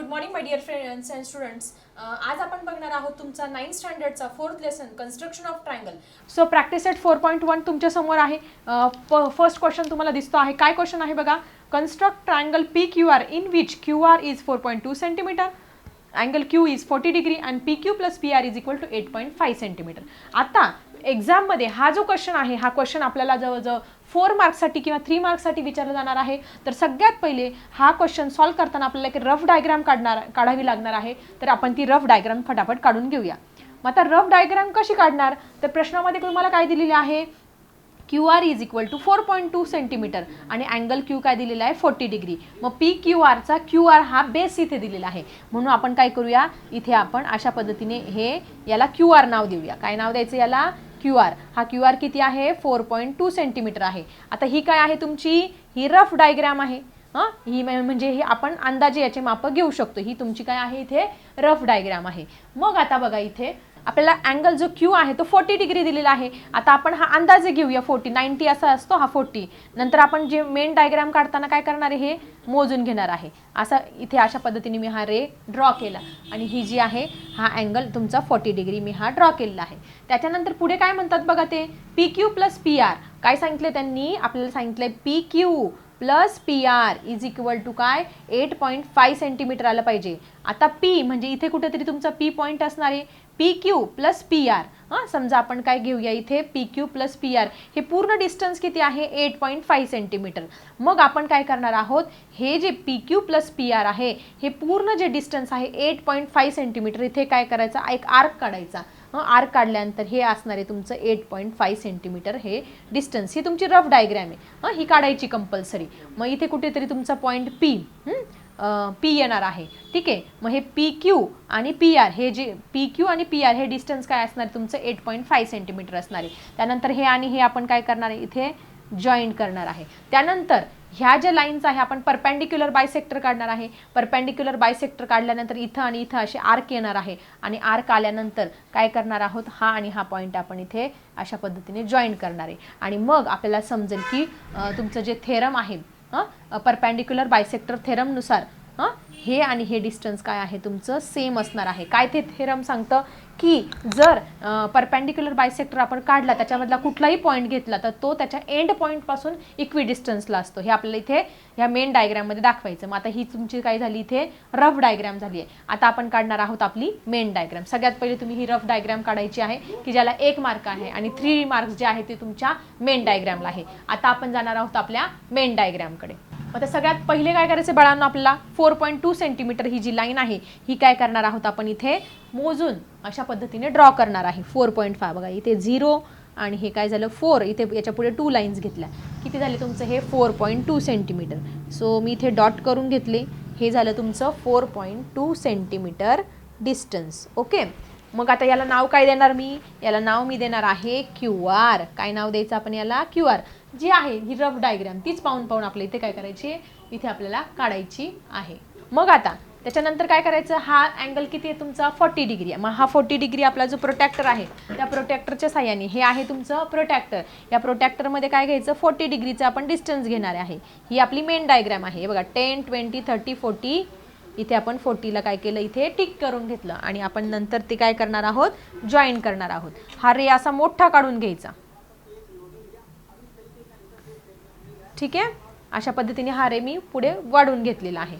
Good morning my dear friends and students आज आपण बघणार आहोत तुमचा ninth स्टँडर्डचा fourth lesson construction of triangle so practice eight four point one तुमच्यासमोर आहे. फर्स्ट क्वेश्चन तुम्हाला दिसतो आहे. काय क्वेश्चन आहे बघा? Construct triangle P Q R in which Q R is four point two centimetre angle Q is forty degree and P Q plus P R is equal to eight point five centimetre आता एक्झाममध्ये हा जो question आहे हा question आपल्याला जवळजवळ four मार्क्ससाठी किंवा three मार्क्ससाठी विचारला जाणार आहे. तर सगळ्यात पहिले हा क्वेश्चन सॉल्व करताना आपल्याला एक रफ डायग्राम काढणार काढावी लागणार आहे. तर आपण ती रफ डायग्राम फटाफट काढून घेऊया. मग आता रफ डायग्राम कशी काढणार? तर प्रश्नामध्ये तुम्हाला काय दिलेले आहे? Q R is equal to four point two centimetre आणि अँगल क्यू काय दिलेला आहे? फोर्टी डिग्री मग पी क्यू आरचा क्यू आर हा बेस इथे दिलेला आहे. म्हणून आपण काय करूया? इथे आपण अशा पद्धतीने हे याला क्यू आर नाव देऊया. काय नाव द्यायचं याला? क्यू आर हा क्यू आर किती आहे? फोर पॉईंट टू सेंटीमीटर आहे. आता ही काय आहे तुमची? ही रफ डायग्राम आहे. हां? ही म्हणजे ही आपण अंदाजे याचे मापं घेऊ शकतो. ही तुमची काय आहे इथे? रफ डायग्राम आहे. मग आता बघा इथे आपल्याला अँगल जो क्यू आहे तो फोर्टी डिग्री दिलेला आहे. आता आपण हा अंदाजे घेऊया फोर्टी नाईन्टी असा असतो हा फोर्टी नंतर आपण जे मेन डायग्राम काढताना काय करणार आहे हे? मोजून घेणार आहे. असा इथे अशा पद्धतीने मी हा रे ड्रॉ केला. आणि ही जी आहे हा अँगल तुमचा फोर्टी डिग्री मी हा ड्रॉ केलेला आहे. त्याच्यानंतर पुढे काय म्हणतात बघा ते? P Q plus P R काय सांगितले त्यांनी? आपल्याला सांगितलंय P Q plus P R is equal to काय? एट पॉईंट फाय सेंटीमीटर आलं पाहिजे. आता पी म्हणजे इथे कुठेतरी तुमचा पी पॉईंट असणार आहे. P Q plus P R हां समजा आपण काय घेऊया इथे P Q plus P R हे पूर्ण डिस्टन्स किती आहे? एट पॉईंट फाय सेंटीमीटर मग आपण काय करणार आहोत? हे जे P Q plus P R आहे हे पूर्ण जे डिस्टन्स आहे एट पॉईंट फाय सेंटीमीटर इथे काय करायचं? एक आर्क काढायचा. आर्क काढल्यानंतर हे असणार आहे तुमचं एट पॉईंट फाय सेंटीमीटर हे डिस्टन्स ही तुमची रफ डायग्रॅम आहे. हां ही काढायची कंपल्सरी मग इथे कुठेतरी तुमचा पॉईंट पी पी येणार आहे. ठीक आहे? मग हे पी क्यू आणि पी आर हे जे पी क्यू आणि पी आर हे डिस्टन्स काय असणार तुमचं एट पॉईंट फाय सेंटीमीटर असणार आहे. त्यानंतर हे आणि हे आपण काय करणार आहे? इथे जॉईंट करणार आहे. त्यानंतर ह्या ज्या लाईन्स आहे आपण परपॅन्डिक्युलर बायसेक्टर काढणार आहे. परपॅन्डिक्युलर बायसेक्टर काढल्यानंतर इथं आणि इथं असे आर्क येणार आहे. आणि आर्क आल्यानंतर काय करणार आहोत? हा आणि हा पॉईंट आपण इथे अशा पद्धतीने जॉईन करणार आहे. आणि मग आपल्याला समजेल की तुमचं जे थेरम आहे परपॅन्डिक्युलर बायसेक्टर थेरमनुसार हे? आणि हे डिस्टन्स काय आहे? तुमचं सेम असणार आहे. काय ते थेरम सांगतं? की जर परपॅन्डिक्युलर बायसेक्टर आपण काढला त्याच्यामधला कुठलाही पॉईंट घेतला तर तो त्याच्या एंड पॉईंटपासून इक्वी डिस्टन्सला असतो. हे आपल्याला इथे ह्या मेन डायग्राममध्ये दाखवायचं. मग आता ही तुमची काय झाली इथे? रफ डायग्राम झाली आहे. आता आपण काढणार आहोत आपली मेन डायग्राम सगळ्यात पहिले तुम्ही ही रफ डायग्राम काढायची आहे की ज्याला एक मार्क आहे आणि थ्री मार्क्स जे आहे ते तुमच्या मेन डायग्रामला आहे. आता आपण जाणार आहोत आपल्या मेन डायग्रामकडे मग आता सगळ्यात पहिले काय करायचं बाळांना आपल्याला? फोर पॉईंट टू सेंटीमीटर ही जी लाईन आहे ही काय करणार आहोत आपण इथे? मोजून अशा पद्धतीने ड्रॉ करणार आहे. Four point five. बघा इथे झिरो आणि हे काय झालं? फोर. इथे याच्यापुढे टू लाईन्स घेतल्या. किती झाले तुमचं हे? Four point two centimetre. So मी इथे डॉट करून घेतले. हे झालं तुमचं four point two centimetre distance. Okay? मग आता याला नाव काय देणार मी? याला नाव मी देणार आहे क्यू आर. काय नाव द्यायचं आपण याला? Q R. जी आहे ही रफ डायग्राम तीच पाहून पाहून आपल्या इथे काय करायची आहे? इथे आपल्याला काढायची आहे. मग आता त्याच्यानंतर काय करायचं? हा अँगल किती आहे तुमचा? फोर्टी डिग्री आहे. मग हा फोर्टी डिग्री आपला जो प्रोटॅक्टर आहे त्या प्रोटॅक्टरच्या साह्याने हे आहे तुमचं प्रोटॅक्टर या प्रोटॅक्टरमध्ये काय घ्यायचं? फोर्टी डिग्रीचं आपण डिस्टन्स घेणार आहे. ही आपली मेन डायग्राम आहे. बघा टेन ट्वेंटी थर्टी फोर्टी इथे आपण फोर्टीला काय केलं? इथे टिक करून घेतलं. आणि आपण नंतर ते काय करणार आहोत? जॉईन करणार आहोत. हा रे असा मोठा काढून घ्यायचा. ठीक आहे? अशा पद्धतीने हा रे मी पुढे वाढून घेतलेला आहे.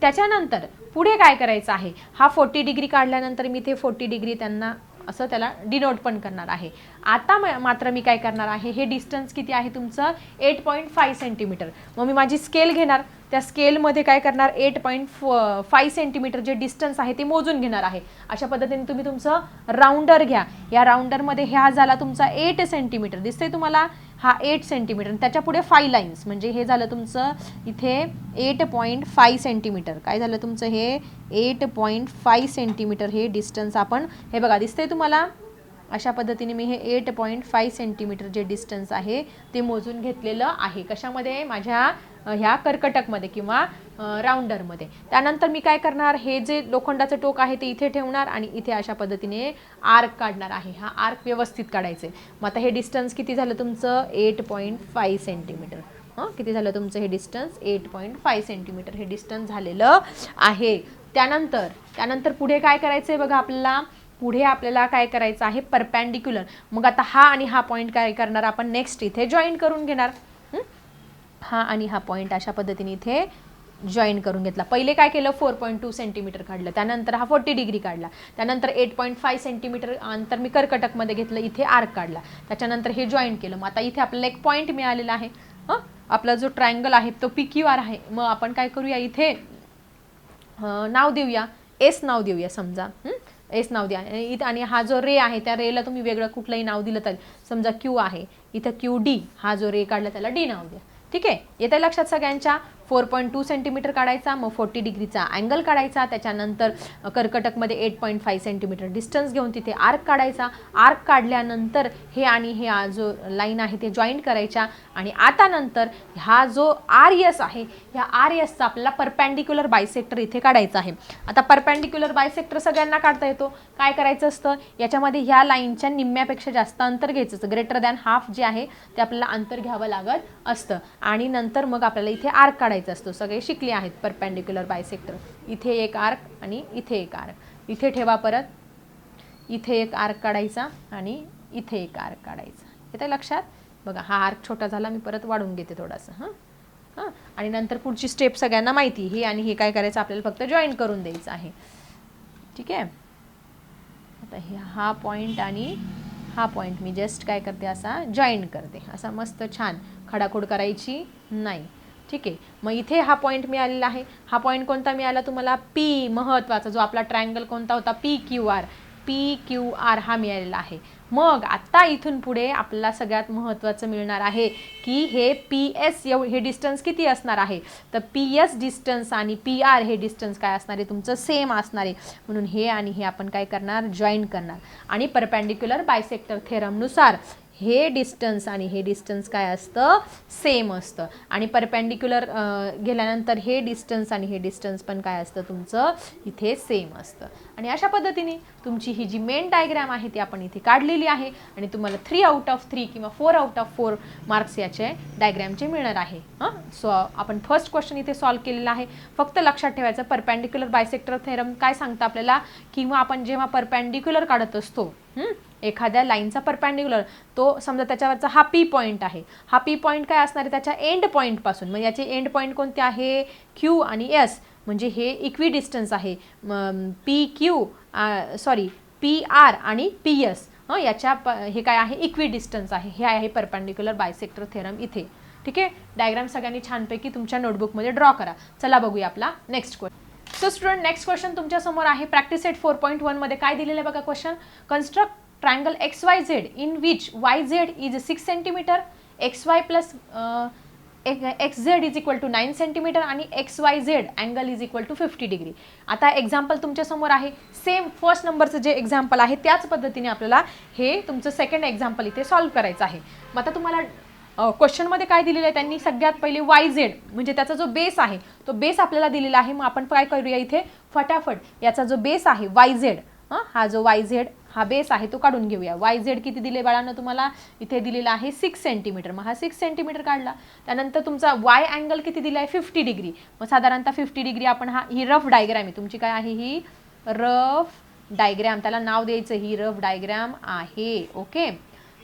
त्याच्यानंतर पुढे काय करायचं आहे? हा फोर्टी डिग्री काढल्यानंतर मी ते फोर्टी डिग्री त्यांना असं त्याला डिनोट पण करणार आहे. आता म- मात्र मी काय करणार आहे? हे डिस्टन्स किती आहे तुमचं? एट पॉईंट फाय सेंटीमीटर मग मी माझी स्केल घेणार. त्या स्केलमध्ये काय करणार? एट पॉईंट फाय सेंटीमीटर जे डिस्टन्स आहे ते मोजून घेणार आहे. अशा पद्धतीने तुम्ही तुमचं राऊंडर घ्या. या राऊंडरमध्ये ह्या झाला तुमचा एट सेंटीमीटर दिसतंय तुम्हाला? हा एट सेंटीमीटर त्याच्या पुढे फाय लाईन्स म्हणजे हे झालं तुमचं इथे एट पॉईंट फाय सेंटीमीटर काय झालं तुमचं हे एट पॉईंट फाय सेंटीमीटर हे डिस्टन्स आपण हे बघा दिसतंय तुम्हाला? अशा पद्धतीने मी हे एट पॉईंट फाय सेंटीमीटर जे डिस्टन्स आहे ते मोजून घेतलेलं आहे. कशामध्ये? माझ्या ह्या कर्कटकमध्ये किंवा राऊंडरमध्ये. त्यानंतर मी काय करणार हे जे लोखंडाचं टोक आहे ते इथे ठेवणार आणि इथे अशा पद्धतीने आर्क काढणार आहे. हा आर्क व्यवस्थित काढायचे. मग आता हे डिस्टन्स किती झालं तुमचं? एट पॉईंट फाईव्ह सेंटीमीटर हां? किती झालं तुमचं हे distance eight point five centimetre हे डिस्टन्स झालेलं आहे. त्यानंतर त्यानंतर पुढे काय करायचं आहे बघा आपल्याला? पुढे आपल्याला काय करायचं आहे? परपॅन्डिक्युलर मग आता हा आणि हा पॉईंट काय करणार आपण? नेक्स्ट इथे जॉईन करून घेणार. हा? आणि हा पॉईंट अशा पद्धतीने इथे जॉईन करून घेतला. पहिले काय केलं? फोर पॉईंट टू सेंटीमीटर काढलं. त्यानंतर हा फोर्टी डिग्री काढला. त्यानंतर एट पॉईंट फाय सेंटीमीटर अंतर मी कर्कटकमध्ये घेतलं. इथे आर्क काढला. त्याच्यानंतर हे जॉईन केलं. मग आता इथे आपल्याला एक पॉईंट मिळालेला आहे. आपला जो ट्रायंगल आहे तो पी क्यू आर आहे. मग आपण काय करूया इथे? नाव देऊया. एस नाव देऊया समजा. एस नाव द्या. आणि इथं आणि हा जो रे आहे त्या रेला तुम्ही वेगळं कुठलंही नाव दिलं तर. समजा क्यू आहे. इथं क्यू डी हा जो रे काढला त्याला डी नाव द्या. ठीक आहे? येत्या लक्षात सगळ्यांच्या? फोर पॉईंट टू सेंटीमीटर काढायचा मग फोर्टी डिग्रीचा अँगल काढायचा त्याच्यानंतर कर्कटकमध्ये eight point five centimetre distance घेऊन तिथे आर्क काढायचा. आर्क काढल्यानंतर हे आणि हे जो लाईन आहे ते जॉईंट करायच्या आणि आता नंतर हा जो आर एस आहे ह्या आर एसचा आपल्याला परपॅन्डिक्युलर बायसेक्टर इथे काढायचा आहे. आता परपॅन्डिक्युलर बायसेक्टर सगळ्यांना काढता येतो. काय करायचं असतं? याच्यामध्ये ह्या लाईनच्या निम्म्यापेक्षा जास्त अंतर घ्यायचं असतं. ग्रेटर दॅन हाफ जे आहे ते आपल्याला अंतर घ्यावं लागत असतं. आणि नंतर मग आपल्याला इथे आर्क काढायचं काढायचा असतो. सगळे शिकले आहेत परपॅन्डिक्युलर बायसेक्टर इथे एक आर्क आणि इथे एक आर्क इथे ठेवा परत. इथे एक आर्क काढायचा आणि इथे एक आर्क काढायचा. येतं लक्षात? बघा हा आर्क छोटा झाला मी परत वाढून घेते थोडासा हां? हां? आणि नंतर पुढची स्टेप सगळ्यांना माहिती हे आणि हे काय करायचं आपल्याला फक्त जॉईन करून द्यायचं आहे. ठीक आहे? आता हे हा पॉईंट आणि हा पॉईंट मी जस्ट काय करते असा जॉईन करते. असा मस्त छान खडाखोड करायची नाही. ठीक आहे. मग इथे हा पॉईंट मिळालेला आहे. हा पॉईंट कोणता मिळाला तुम्हाला? पी महत्त्वाचा जो आपला ट्रायंगल कोणता होता? P Q R P Q R हा मिळालेला आहे. मग आत्ता इथून पुढे आपल्याला सगळ्यात महत्त्वाचं मिळणार आहे की हे पी एस एव हे डिस्टन्स किती असणार आहे? तर पी एस डिस्टन्स आणि पी आर हे डिस्टन्स काय असणार आहे? तुमचं सेम असणार आहे. म्हणून हे आणि हे आपण काय करणार? जॉईन करणार. आणि परपॅन्डिक्युलर बायसेक्टर थेरमनुसार हे डिस्टन्स आणि हे डिस्टन्स काय असतं? सेम असतं. आणि परपेंडिक्युलर गेल्यानंतर हे डिस्टन्स आणि हे डिस्टन्स पण काय असतं तुमचं? इथे सेम असतं. आणि अशा पद्धतीने तुमची ही जी मेन डायग्रॅम आहे ती आपण इथे काढलेली आहे आणि तुम्हाला थ्री आउट ऑफ थ्री किंवा four out of four marks याचे डायग्रॅमचे मिळणार आहे. हां? सो आपण फर्स्ट क्वेश्चन इथे सॉल्व्ह केलेला आहे. फक्त लक्षात ठेवायचं परपेंडिक्युलर बायसेक्टर थेरम काय सांगतं आपल्याला? किंवा आपण जेव्हा परपेंडिक्युलर काढत असतो एखाद्या लाईनचा परपॅन्डिक्युलर तो समजा त्याच्यावरचा हा पी पॉईंट आहे. हा पी पॉईंट काय असणार आहे? त्याच्या एंड पॉईंटपासून मग याचे एंड पॉईंट कोणते आहे? क्यू आणि एस. म्हणजे हे इक्वी डिस्टन्स आहे P Q sorry P R आणि पी एस. हं? याच्या प हे काय आहे? इक्वी डिस्टन्स आहे. हे आहे परपॅन्डिक्युलर बायसेक्टर थेरम इथे. ठीक आहे? डायग्राम सगळ्यांनी छानपैकी तुमच्या नोटबुकमध्ये ड्रॉ करा. चला बघूया आपला next question. So student next question तुमच्यासमोर आहे. प्रॅक्टिस एट फोर पॉईंट वनमध्ये काय दिलेलं आहे बघा question construct triangle X Y Z in which Y Z is six centimetre X Y plus X Z is equal to nine centimetre आणि X Y Z angle is equal to fifty degree आता example तुमच्यासमोर आहे. Same first नंबरचं जे example आहे त्याच पद्धतीने आपल्याला हे तुमचं सेकंड एक्झाम्पल इथे सॉल्व्ह करायचं आहे. मग आता तुम्हाला क्वेश्चनमध्ये काय दिलेलं आहे? त्यांनी सगळ्यात पहिले वाय झेड म्हणजे त्याचा जो बेस आहे तो बेस आपल्याला दिलेला आहे. मग आपण काय करूया इथे? फटाफट याचा जो बेस आहे वाय झेड हा? जो वाय झेड हा बेस आहे तो काढून घेऊया. वाय झेड किती दिले बाळानं तुम्हाला? इथे दिलेला आहे सिक्स सेंटीमीटर मग हा सिक्स सेंटीमीटर काढला. त्यानंतर तुमचा वाय अँगल किती दिला आहे? फिफ्टी डिग्री मग साधारणतः फिफ्टी डिग्री आपण हा ही रफ डायग्रॅम आहे. तुमची काय आहे ही? रफ डायग्रॅम त्याला नाव द्यायचं ही रफ डायग्रॅम आहे. ओके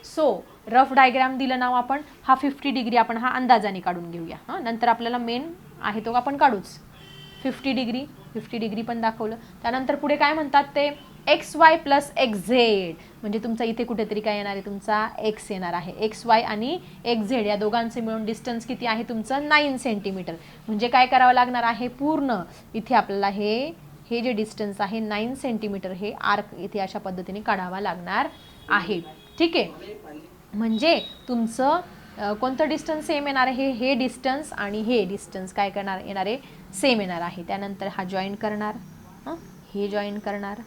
सो रफ डायग्रॅम दिलं नाव आपण. हा फिफ्टी डिग्री आपण हा अंदाजाने काढून घेऊया. हां नंतर आपल्याला मेन आहे तो आपण काढूच. फिफ्टी डिग्री फिफ्टी डिग्री पण दाखवलं. त्यानंतर पुढे काय म्हणतात ते? X Y plus X Z म्हणजे तुमचा इथे कुठेतरी काय येणार आहे? तुमचा एक्स येणार आहे. एक्स वाय आणि एक्स झेड या दोघांचे मिळून डिस्टन्स किती आहे? तुमचं नाईन सेंटीमीटर म्हणजे काय करावं लागणार आहे? पूर्ण इथे आपल्याला हे हे जे डिस्टन्स आहे नाईन सेंटीमीटर हे आर्क इथे अशा पद्धतीने काढावा लागणार आहे. ठीक आहे. म्हणजे तुमचं कोणतं डिस्टन्स सेम येणार आहे? हे डिस्टन्स आणि हे डिस्टन्स काय करणार येणार आहे सेम येणार आहे. त्यानंतर हा जॉईन करणार. हं? हे जॉईन करणार.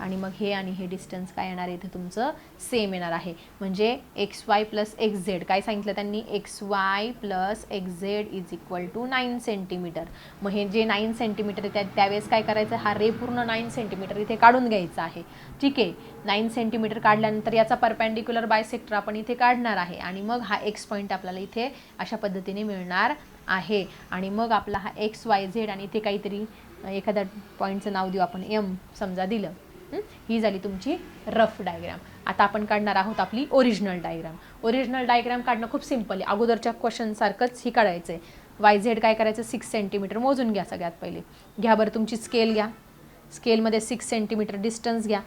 आणि मग हे आणि हे डिस्टन्स काय येणार आहे? इथे तुमचं सेम येणार आहे. म्हणजे X Y plus X Z काय सांगितलं त्यांनी? X Y plus X Z is equal to nine centimetre मग हे जे नाईन सेंटीमीटर आहे त्या त्यावेळेस काय करायचं? हा रे पूर्ण नाईन सेंटीमीटर इथे काढून घ्यायचा आहे. ठीक आहे? नाईन सेंटीमीटर काढल्यानंतर याचा परपॅन्डिक्युलर बायसेक्टर आपण इथे काढणार आहे. आणि मग हा एक्स पॉईंट आपल्याला इथे अशा पद्धतीने मिळणार आहे. आणि मग आपला हा एक्स वाय झेड आणि इथे काहीतरी एखाद्या पॉईंटचं नाव देऊ आपण. एम समजा दिलं. ही? झाली तुमची रफ डायग्राम. आता आपण काढणार आहोत आपली ओरिजिनल डायग्राम. ओरिजिनल डायग्राम काढणं खूप सिंपल आहे. अगोदरच्या क्वेश्चनसारखंच ही काढायचं आहे वाय झेड काय करायचं? सिक्स सेंटीमीटर मोजून घ्या सगळ्यात पहिले. घ्या बरं तुमची स्केल घ्या. स्केलमध्ये सिक्स सेंटीमीटर डिस्टन्स घ्या.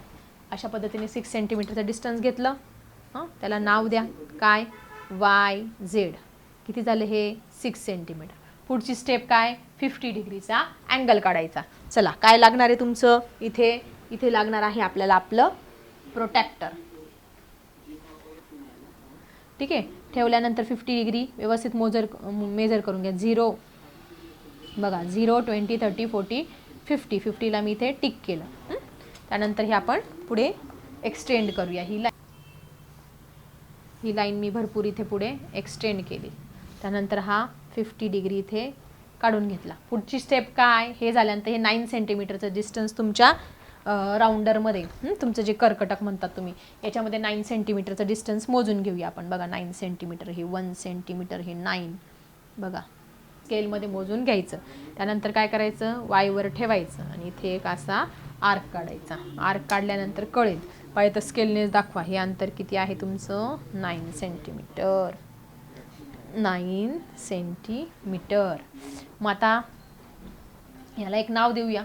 अशा पद्धतीने सिक्स सेंटीमीटरचं डिस्टन्स घेतलं. हां? त्याला नाव द्या. काय? वाय झेड किती झालं हे? सिक्स सेंटीमीटर पुढची स्टेप काय? फिफ्टी डिग्रीचा अँगल काढायचा. चला काय लागणार आहे तुमचं? इथे इथे लागणार आहे आपल्याला आपलं प्रोटॅक्टर ठीक आहे? ठेवल्यानंतर फिफ्टी डिग्री व्यवस्थित मोजर मेजर करून घ्या. झिरो बघा zero twenty thirty forty fifty फिफ्टीला मी इथे टिक केलं. त्यानंतर हे आपण पुढे एक्सटेंड करूया. ही लाईन ही लाईन मी भरपूर इथे पुढे एक्सटेंड केली. त्यानंतर हा फिफ्टी डिग्री इथे काढून घेतला. पुढची स्टेप काय? हे झाल्यानंतर हे नाईन सेंटीमीटरचं डिस्टन्स तुमच्या राऊंडरमध्ये तुमचं जे कर्कटक म्हणतात तुम्ही याच्यामध्ये नाईन सेंटीमीटरचं डिस्टन्स मोजून घेऊया आपण. बघा नाईन सेंटीमीटर हे वन सेंटीमीटर हे नाईन बघा स्केलमध्ये मोजून घ्यायचं. त्यानंतर काय करायचं? वायवर ठेवायचं आणि इथे एक असा आर्क काढायचा. आर्क काढल्यानंतर कळेल. पाहिजे तर स्केलनेच दाखवा. हे अंतर किती आहे तुमचं? नाईन सेंटीमीटर नाईन सेंटीमीटर मग आता याला एक नाव देऊया.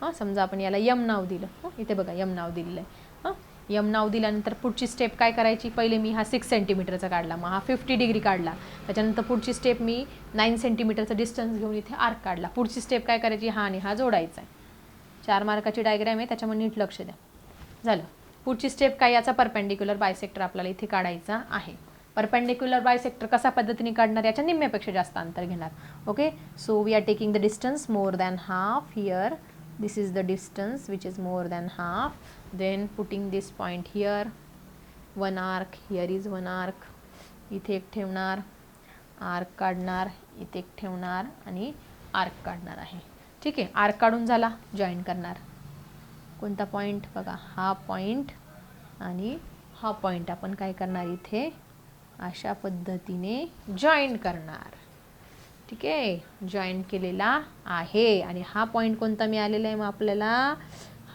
हां समजा आपण याला यम नाव दिलं. हां इथे बघा यम नाव दिलेलं आहे. हां यम नाव दिल्यानंतर पुढची स्टेप काय करायची? पहिले मी हा सिक्स सेंटीमीटरचा काढला. मग हा फिफ्टी डिग्री काढला. त्याच्यानंतर पुढची स्टेप मी नाईन सेंटीमीटरचा डिस्टन्स घेऊन इथे आर्क काढला. पुढची स्टेप काय करायची? हा आणि हा जोडायचा आहे. चार मार्काची डायग्रॅम आहे त्याच्यामुळे नीट लक्ष द्या. झालं. पुढची स्टेप काय? याचा परपेंडिक्युलर बायसेक्टर आपल्याला इथे काढायचा आहे. परपेंडिक्युलर बायसेक्टर कसा पद्धतीने काढणार? याच्या निम्म्यापेक्षा जास्त अंतर घेणार. Okay so we are taking the distance more than half here this is the distance which is more than half. Then putting this point here one arc here is one arc. इथे एक ठेवणार arc काढणार इथे एक ठेवणार आणि arc काढणार आहे. ठीक आहे आर्क काढून झाला जॉईन करणार. कोणता पॉईंट बघा हा पॉईंट आणि हा पॉईंट आपण काय करणार इथे? अशा पद्धतीने जॉईन करणार. ठीक आहे? जॉईन केलेला आहे. आणि हा पॉईंट कोणता मिळालेला आहे मग आपल्याला?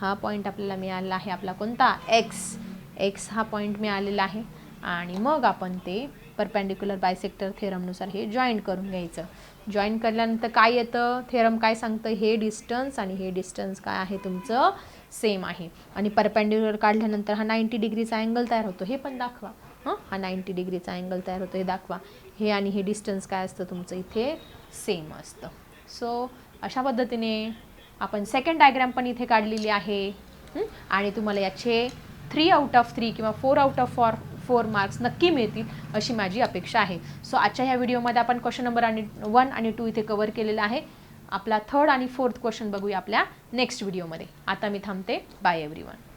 हा पॉईंट आपल्याला मिळालेला आहे आपला कोणता? एक्स एक्स हा पॉईंट मिळालेला आहे. आणि मग आपण ते परपॅन्डिक्युलर बायसेक्टर थेरमनुसार हे जॉईन करून घ्यायचं. जॉईन केल्यानंतर काय येतं? थेरम काय सांगतं? हे डिस्टन्स आणि हे डिस्टन्स काय आहे? तुमचं सेम आहे. आणि परपॅन्डिक्युलर काढल्यानंतर हा नाईंटी डिग्रीचा अँगल तयार होतो. हे पण दाखवा. हां हा नाईंटी डिग्रीचा अँगल तयार होतो हे दाखवा. हे आणि हे डिस्टन्स काय असतं तुमचं इथे? सेम असतं. सो अशा पद्धतीने आपण सेकंड डायग्रॅम पण इथे काढलेली आहे. आणि तुम्हाला याचे थ्री आउट ऑफ थ्री किंवा four out of four four marks नक्की मिळतील अशी माझी अपेक्षा आहे. सो आजच्या ह्या व्हिडिओमध्ये आपण क्वेश्चन नंबर आणि वन आणि टू इथे कवर केलेला आहे. आपला थर्ड आणि फोर्थ क्वेश्चन बघूया आपल्या नेक्स्ट व्हिडिओमध्ये आता मी थांबते. Bye every one